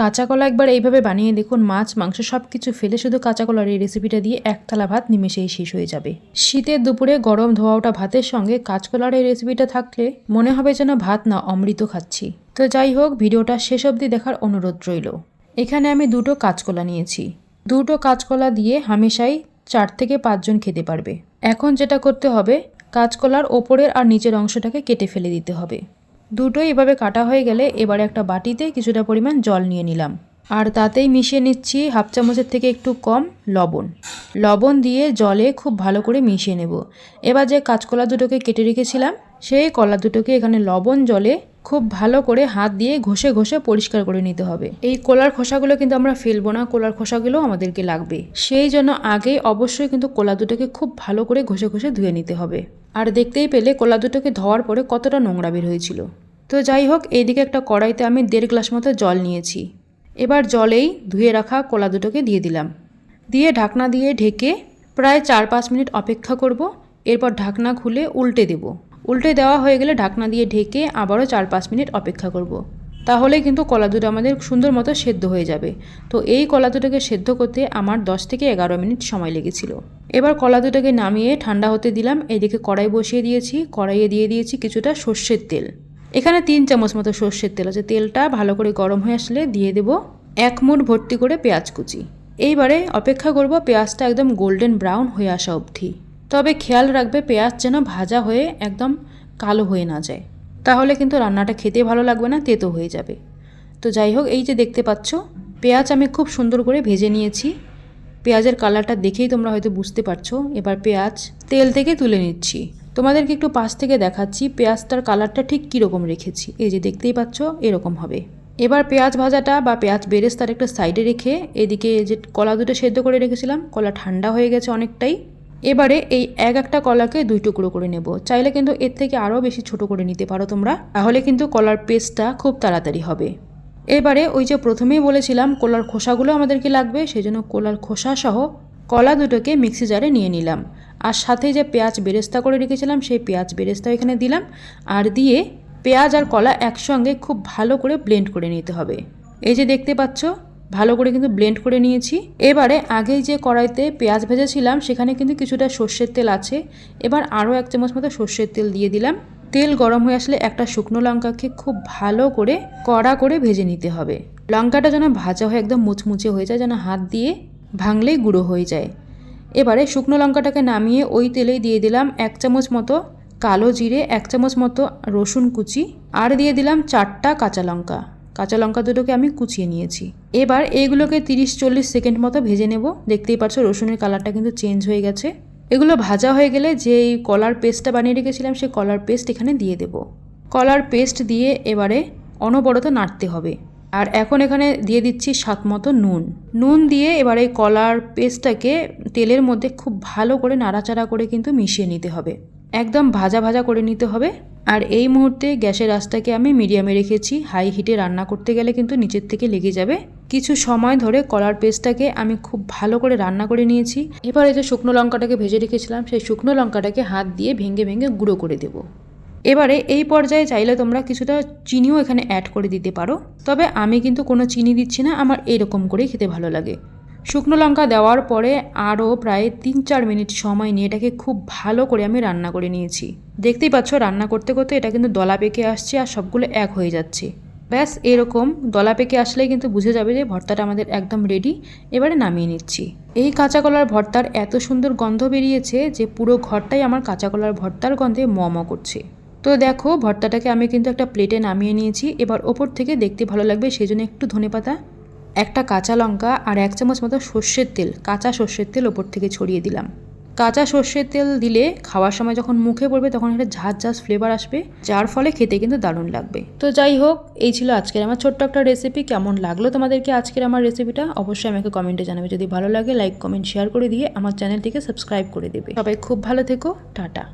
কাঁচা কলা একবার এইভাবে বানিয়ে দেখুন, মাছ, মাংস সব কিছু ফেলে শুধু কাঁচা কলার এই রেসিপিটা দিয়ে এক থালা ভাত নিমেষেই শেষ হয়ে যাবে। শীতের দুপুরে গরম ধোয়া ওঠা ভাতের সঙ্গে কাঁচকলার এই রেসিপিটা থাকলে মনে হবে যেন ভাত না অমৃত খাচ্ছি। তো যাই হোক, ভিডিওটা শেষ অবধি দেখার অনুরোধ রইল। এখানে আমি দুটো কাঁচকলা নিয়েছি। দুটো কাঁচকলা দিয়ে হামেশাই চার থেকে পাঁচজন খেতে পারবে। এখন যেটা করতে হবে, কাঁচকলার ওপরের আর নিচের অংশটাকে কেটে ফেলে দিতে হবে। দুটোই এভাবে কাটা হয়ে গেলে এবারে একটা বাটিতে কিছুটা পরিমাণ জল নিয়ে নিলাম। আর তাতেই মিশিয়ে নিচ্ছি হাফ চামচের থেকে একটু কম লবণ। লবণ দিয়ে জলে খুব ভালো করে মিশিয়ে নেব। এবার যে কাঁচকলা দুটোকে কেটে রেখেছিলাম, সেই কলা দুটোকে এখানে লবণ জলে খুব ভালো করে হাত দিয়ে ঘষে ঘষে পরিষ্কার করে নিতে হবে। এই কলার খোসাগুলো কিন্তু আমরা ফেলব না, কলার খোসাগুলো আমাদেরকে লাগবে। সেই জন্য আগেই অবশ্যই কিন্তু কলা দুটোকে খুব ভালো করে ঘষে ঘষে ধুয়ে নিতে হবে। আর দেখতেই পেলে কলা দুটোকে ধোয়ার পরে কতটা নোংরা বের হয়েছিল। তো যাই হোক এইদিকে একটা কড়াইতে আমি দেড় গ্লাস মতো জল নিয়েছি। এবার জলেই ধুয়ে রাখা কলা দুটোকে দিয়ে দিলাম। দিয়ে ঢাকনা দিয়ে ঢেকে প্রায় চার পাঁচ মিনিট অপেক্ষা করব। এরপর ঢাকনা খুলে উল্টে দেব। উল্টে দেওয়া হয়ে গেলে ঢাকনা দিয়ে ঢেকে আবারও চার পাঁচ মিনিট অপেক্ষা করব। তাহলে কিন্তু কলা দুটো আমাদের সুন্দর মতো সেদ্ধ হয়ে যাবে। তো এই কলা দুটোকে সেদ্ধ করতে আমার দশ থেকে এগারো মিনিট সময় লেগেছিল। এবার কলা দুটোকে নামিয়ে ঠান্ডা হতে দিলাম। এদিকে কড়াই বসিয়ে দিয়েছি। কড়াইয়ে দিয়ে দিয়েছি কিছুটা সর্ষের তেল। এখানে তিন চামচ মতো সর্ষের তেল আছে। তেলটা ভালো করে গরম হয়ে আসলে দিয়ে দেব এক মুঠ ভর্তি করে পেঁয়াজ কুচি। এইবারে অপেক্ষা করব পেঁয়াজটা একদম গোল্ডেন ব্রাউন হয়ে আসা অবধি। তবে খেয়াল রাখবে পেঁয়াজ যেন ভাজা হয়ে একদম কালো হয়ে না যায়। তাহলে কিন্তু রান্নাটা খেতে ভালো লাগবে না, তেতো হয়ে যাবে। তো যাই হোক, এই যে দেখতে পাচ্ছ, পেঁয়াজ আমি খুব সুন্দর করে ভেজে নিয়েছি। পেঁয়াজের কালারটা দেখেই তোমরা হয়তো বুঝতে পারছ। এবার পেঁয়াজ তেল থেকে তুলে নিচ্ছি। তোমাদেরকে একটু পাশ থেকে দেখাচ্ছি, পেঁয়াজটার কালারটা ঠিক কীরকম রেখেছি। এই যে দেখতেই পাচ্ছ, এরকম হবে। এবার পেঁয়াজ ভাজাটা বা পেঁয়াজ বেরেস্তার একটা সাইডে রেখে এদিকে যে কলা দুটো সেদ্ধ করে রেখেছিলাম, কলা ঠান্ডা হয়ে গেছে অনেকটাই। এবারে এই এক একটা কলাকে দুই টুকরো করে নেব। চাইলে কিন্তু এর থেকে আরও বেশি ছোট করে নিতে পারো তোমরা। তাহলে কিন্তু কলার পেস্টটা খুব তাড়াতাড়ি হবে। এবারে ওই যে প্রথমেই বলেছিলাম, কলার খোসাগুলো আমাদেরকে লাগবে? সেই জন্য কলার খোসা সহ কলা দুটোকে মিক্সি জারে নিয়ে নিলাম। আর সাথে যে পেঁয়াজ বেরেস্তা করে রেখেছিলাম, সেই পেঁয়াজ বেরেস্তা এখানে দিলাম। আর দিয়ে পেঁয়াজ আর কলা একসঙ্গে খুব ভালো করে ব্লেন্ড করে নিতে হবে। এই যে দেখতে পাচ্ছ ভালো করে কিন্তু ব্লেন্ড করে নিয়েছি। এবারে আগেই যে কড়াইতে পেঁয়াজ ভেজেছিলাম, সেখানে কিন্তু কিছুটা সর্ষের তেল আছে। এবার আরও এক চামচ মতো সর্ষের তেল দিয়ে দিলাম। তেল গরম হয়ে আসলে একটা শুকনো লঙ্কাকে খুব ভালো করে কড়া করে ভেজে নিতে হবে। লঙ্কাটা যেন ভাজা হয়ে একদম মুচমুচে হয়ে যায়, যেন হাত দিয়ে ভাঙলেই গুঁড়ো হয়ে যায়। এবারে শুকনো লঙ্কাটাকে নামিয়ে ওই তেলেই দিয়ে দিলাম এক চামচ মতো কালো জিরে, এক চামচ মতো রসুন কুচি, আর দিয়ে দিলাম চারটা কাঁচা লঙ্কা। কাঁচা লঙ্কা দুটোকে আমি কুচিয়ে নিয়েছি। এবার এইগুলোকে তিরিশ চল্লিশ সেকেন্ড মতো ভেজে নেব। দেখতেই পাচ্ছ রসুনের কালারটা কিন্তু চেঞ্জ হয়ে গেছে। এগুলো ভাজা হয়ে গেলে যে এই কলার পেস্টটা বানিয়ে রেখেছিলাম সেই কলার পেস্ট এখানে দিয়ে দেব। কলার পেস্ট দিয়ে এবারে অনবরত নাড়তে হবে। আর এখন এখানে দিয়ে দিচ্ছি স্বাদ মতো নুন। নুন দিয়ে এবারে কলার পেস্টটাকে তেলের মধ্যে খুব ভালো করে নাড়াচাড়া করে কিন্তু মিশিয়ে নিতে হবে। একদম ভাজা ভাজা করে নিতে হবে। আর এই মুহূর্তে গ্যাসের আঁচটাকে আমি মিডিয়ামে রেখেছি। হাই হিটে রান্না করতে গেলে কিন্তু নিচের থেকে লেগে যাবে। কিছু সময় ধরে কলার পেস্টটাকে আমি খুব ভালো করে রান্না করে নিয়েছি। এবার যে শুকনো লঙ্কাটাকে ভেজে রেখেছিলাম, সেই শুকনো লঙ্কাটাকে হাত দিয়ে ভেঙে ভেঙে গুঁড়ো করে দেবো। এবারে এই পর্যায়ে চাইলে তোমরা কিছুটা চিনিও এখানে অ্যাড করে দিতে পারো। তবে আমি কিন্তু কোনো চিনি দিচ্ছি না, আমার এরকম করেই খেতে ভালো লাগে। শুকনো লঙ্কা দেওয়ার পরে আরও প্রায় তিন চার মিনিট সময় নিয়ে এটাকে খুব ভালো করে আমি রান্না করে নিয়েছি। দেখতেই পাচ্ছ রান্না করতে করতে এটা কিন্তু দলা পেকে আসছে আর সবগুলো এক হয়ে যাচ্ছে। ব্যাস, এরকম দলা পেকে আসলেই কিন্তু বুঝে যাবে যে ভর্তাটা আমাদের একদম রেডি এবারে নামিয়ে নিচ্ছি। এই কাঁচা কলার ভর্তার এত সুন্দর গন্ধ বেরিয়েছে যে পুরো ঘরটাই আমার কাঁচা কলার ভর্তার গন্ধে ম করছে। তো দেখো, ভর্তাটাকে আমি কিন্তু একটা প্লেটে নামিয়ে নিয়েছি। এবার ওপর থেকে দেখতে ভালো লাগবে, সেই জন্য একটু ধনেপাতা। একটা কাঁচা লঙ্কা আর এক চামচ মতো সর্ষের তেল, কাঁচা সর্ষের তেল ওপর থেকে ছড়িয়ে দিলাম। কাঁচা সর্ষের তেল দিলে খাওয়ার সময় যখন মুখে পড়বে তখন একটা ঝাঁঝ ঝাঁজ ফ্লেভার আসবে, যার ফলে খেতে কিন্তু দারুণ লাগবে। তো যাই হোক, এই ছিল আজকের আমার ছোট্ট একটা রেসিপি কেমন লাগল তোমাদেরকে আজকের আমার রেসিপিটা অবশ্যই আমাকে কমেন্টে জানাবে। যদি ভালো লাগে লাইক কমেন্ট শেয়ার করে দিয়ে আমার চ্যানেলটিকে সাবস্ক্রাইব করে দেবে। সবাই খুব ভালো থেকো। টাটা।